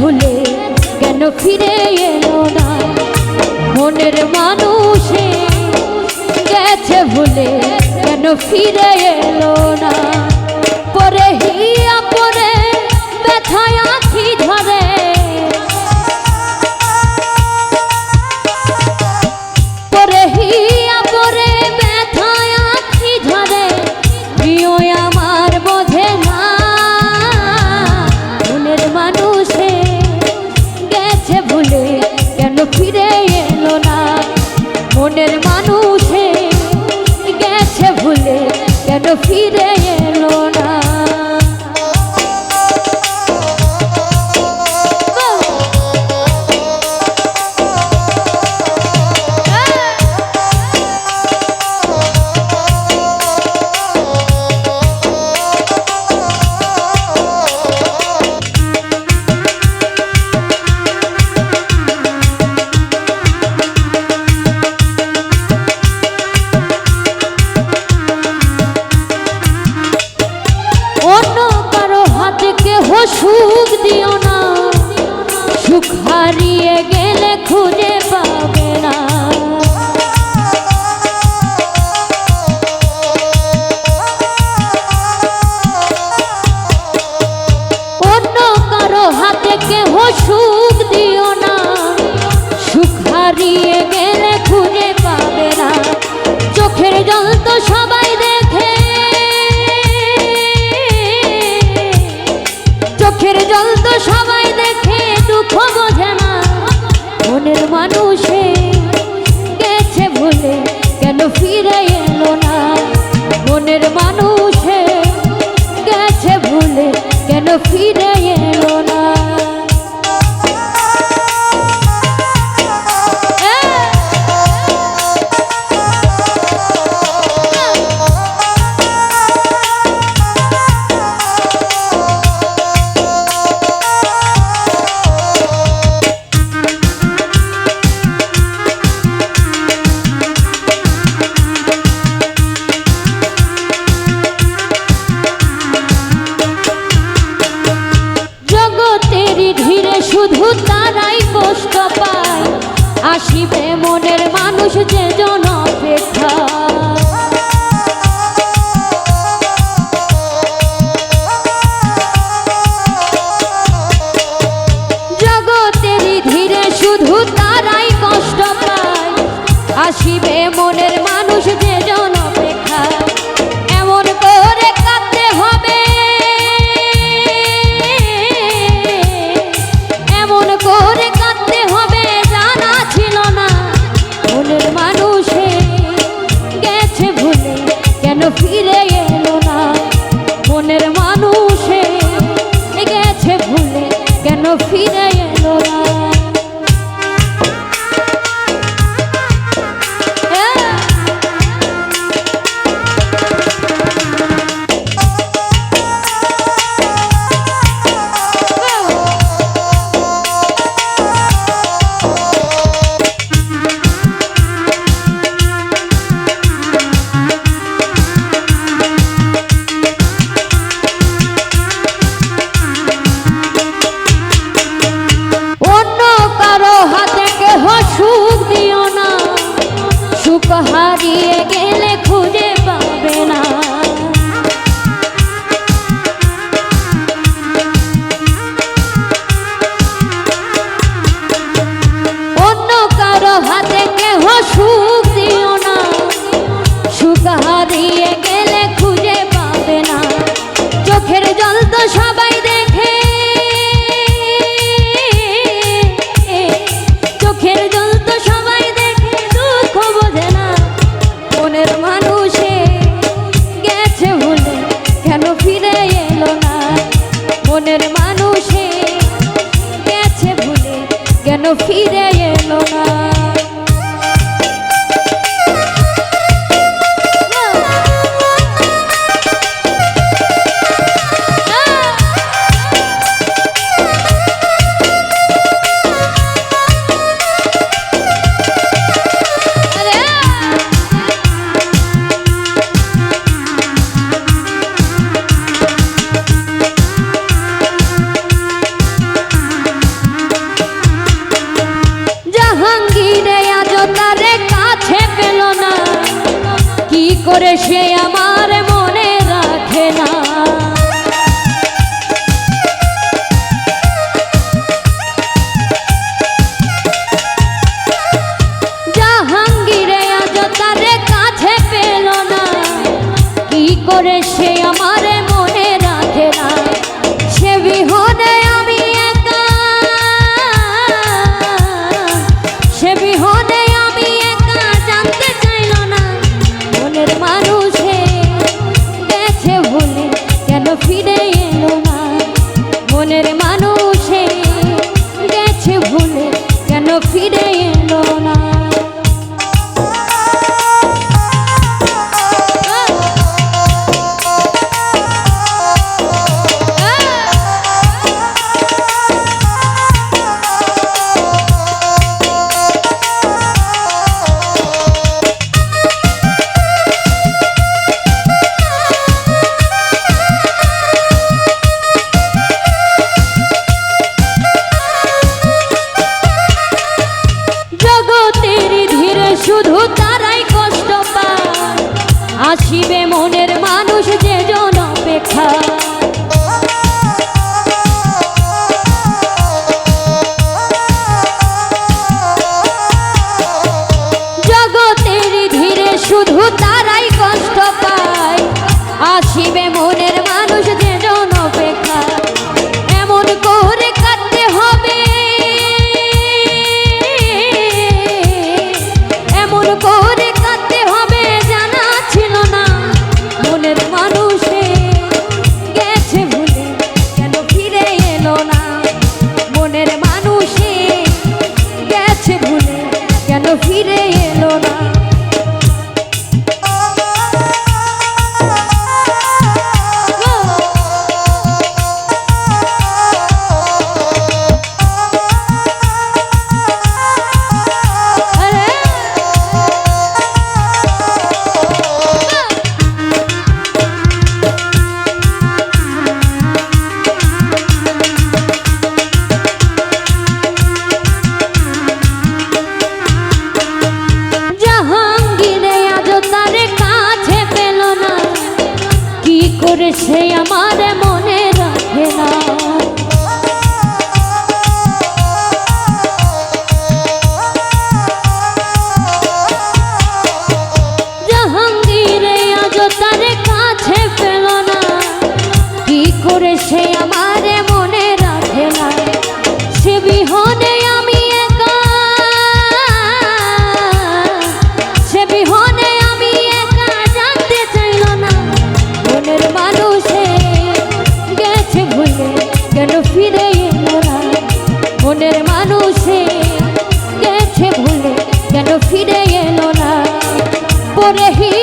ভুলে কেন ফিরে এলো না? মনের মানুষে গেছে ভুলে কেন ফিরে এলো না? পরে হিয়া পরে ব্যথায় আখি ধরে মনের মানুষে গেছে ভুলে কেন ফিরে আমাকে সুখ দিও না। সুখ হারিয়ে গেলে খুঁজে পাবে না। চোখের জল তো সবাই ফিরে এলো না Mari পেল না। কি করে সে আমার করে রেহি